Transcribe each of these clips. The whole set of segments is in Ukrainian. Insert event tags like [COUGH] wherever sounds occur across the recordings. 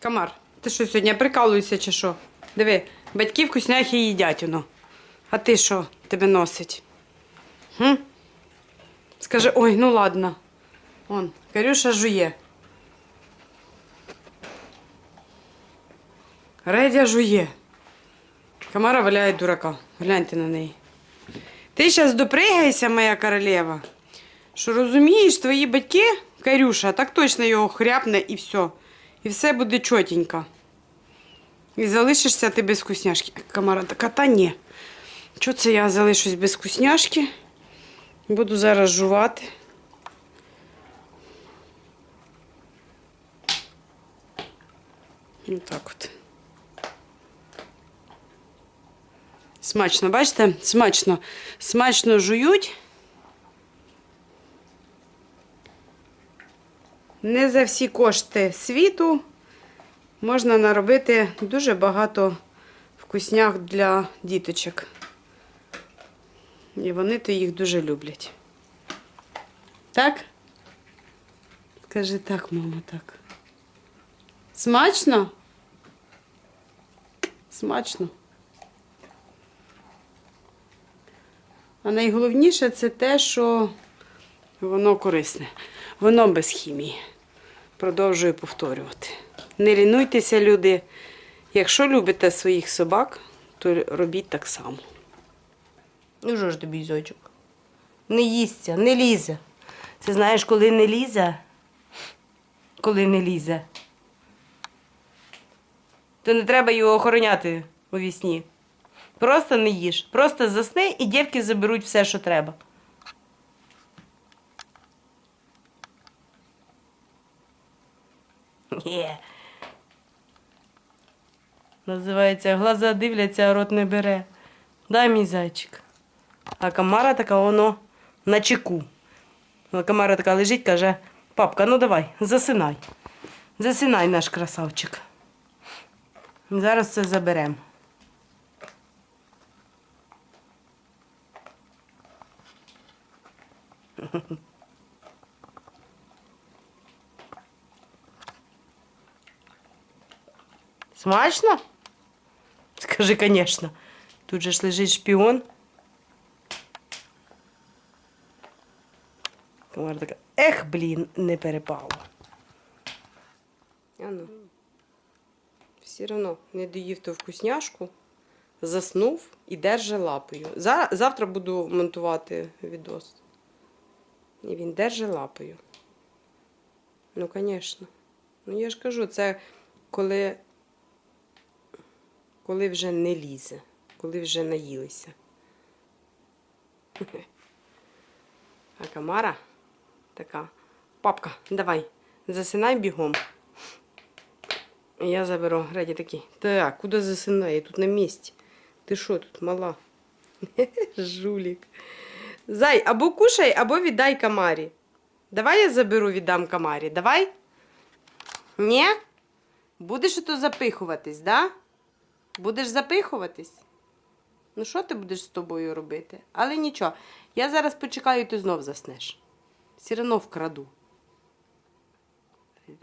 Камар, ти що сьогодні прикалуєшся чи що? Диви, батьки вкусняхи їдять воно. А ти що тебе носить? Хм? Скажи, ой, ну ладно. Он, Карюша жує. Редя жує. Камара валяє дурака. Гляньте на неї. Ти зараз допригайся, моя королева. Що розумієш, твої батьки, Карюша, так точно його хряпне і все. І все буде чотенько. І залишишся ти без вкусняшки. Камара така, та ні. Чого це я залишусь без вкусняшки? Буду зараз жувати. Отак от. Смачно, бачите? Смачно. Смачно жують. Не за всі кошти світу можна наробити дуже багато вкуснях для діточок. І вони то їх дуже люблять. Так? Скажи так, мама, так. Смачно? Смачно. А найголовніше це те, що воно корисне. Воно без хімії. Продовжую повторювати. Не лінуйтеся, люди. Якщо любите своїх собак, то робіть так само. Ну що ж тобі, зойчик? Не їсться, не лізе. Ти знаєш, коли не лізе, коли не лізе, то не треба його охороняти у вісні. Просто не їж. Просто засни і дівки заберуть все, що треба. Є. Називається глаза дивляться, а рот не бере. Дай мій зайчик. А Камара така воно на чеку. Камара така лежить, каже: папка, ну давай, засинай. Засинай наш красавчик. Зараз це заберемо. Смачно? Скажи, конечно. Тут же ж лежить шпіон. Комар така, ех, блін, не перепало. Ану. Все одно не доїв ту вкусняшку, заснув і держи лапою. За- Завтра буду монтувати відос. І він держи лапою. Ну, звісно. Ну, я ж кажу, це коли, коли вже не лізе, коли вже наїлися. А Камара така. Папка, давай, засинай бігом. Я заберу Греді такий. Так, куди засинає? Я тут на місці. Ти що тут, мала? [LAUGHS] Жулік. Зай, або кушай, або віддай Камарі. Давай я заберу, віддам Камарі. Давай? Ні? Будеш ото запихуватись, да? Будеш запихуватись? Ну, що ти будеш з тобою робити? Але нічого. Я зараз почекаю, і ти знов заснеш. Все одно вкраду.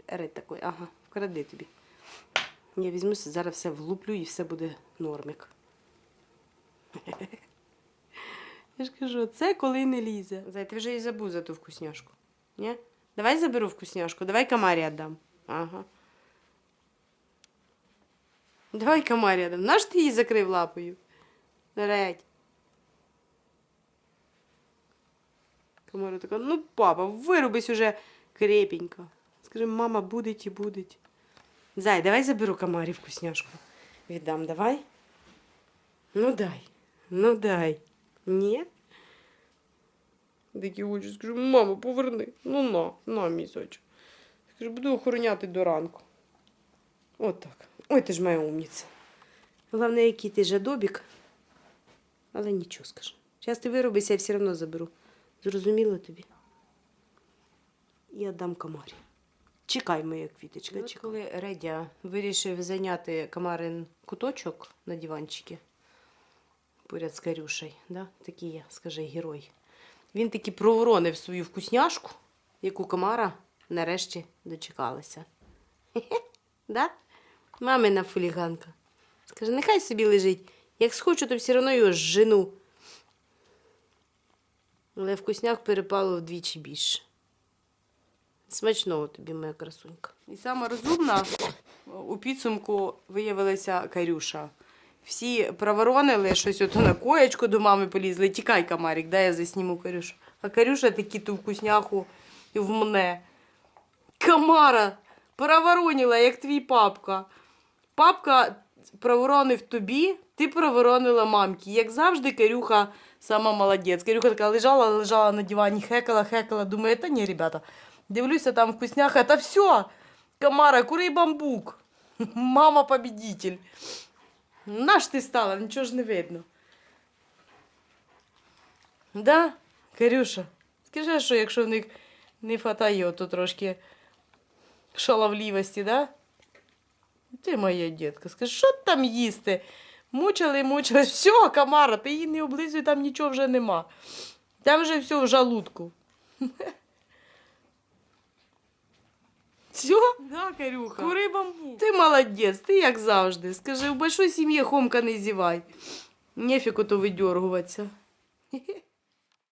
Рид такий, ага, вкради тобі. Я візьмуся, зараз все влуплю і все буде нормик. [LAUGHS] Я ж кажу, це коли не лізе. Зай, ти вже і забув за ту вкусняшку. Ні? Давай заберу вкусняшку, давай комарі віддам. Ага. Давай комарі віддам. Наш ти її закрив лапою? Редь. Комара така, ну папа, вирубись уже крепенько. Скажи, мама, будить і будить. Зай, давай заберу комарі вкусняшку. Віддам, давай. Ну дай. Ну дай. Ні? Такі очі, скажу, мама, поверни. Ну на, на, мій зайчик. Скажу, буду охороняти до ранку. От так. Ой, ти ж моя умниця. Головне, який ти жадобік. Але нічого скажу. Зараз ти виробися, я все одно заберу. Зрозуміло тобі? Я дам комарі. Чекай, моя квіточка. От коли Редя вирішив зайняти комарин куточок на диванчики поряд з Карюшею, да? такий я, скажи, герой. Він таки проворонив свою вкусняшку, яку комара нарешті дочекалася. Хе-хе, [LAUGHS] да? Мамина фуліганка. Скаже, нехай собі лежить. Як схочу, то все одно його жену. Але вкусняк перепало вдвічі більше. Смачного тобі, моя красунька. І сама розумна у підсумку виявилася Карюша. Всі проворонили, щось ото на коєчку до мами полізли. Тікай, Камарік, дай я засніму Карюшу. А Карюша таки ту вкусняху в мене. Камара проворонила, як твій папка. Папка проворонив тобі, ти проворонила мамки. Як завжди, Карюха сама молодець. Карюха така лежала, лежала на дивані, хекала, хекала. Думаю, та ні, ребята. Дивлюся, там вкусняха, та все. Камара, кури бамбук. [LAUGHS] Мама победитель. Наш ти стала, нічого ж не видно. Да, Карюша, скажи, що якщо в них не хватає ото трошки шаловливості, да? Ти моя дітка, скажи, що там їсти? Мучили, мучили. Все, Камара, ти її не облизуй, там нічого вже нема. Там вже все в жалудку. Все? Да, Карюха. Кури бамбук. Ти молодець, ти як завжди. Скажи, в большой сім'ї хомка не зівай. Нефіг ото видьоргуватися.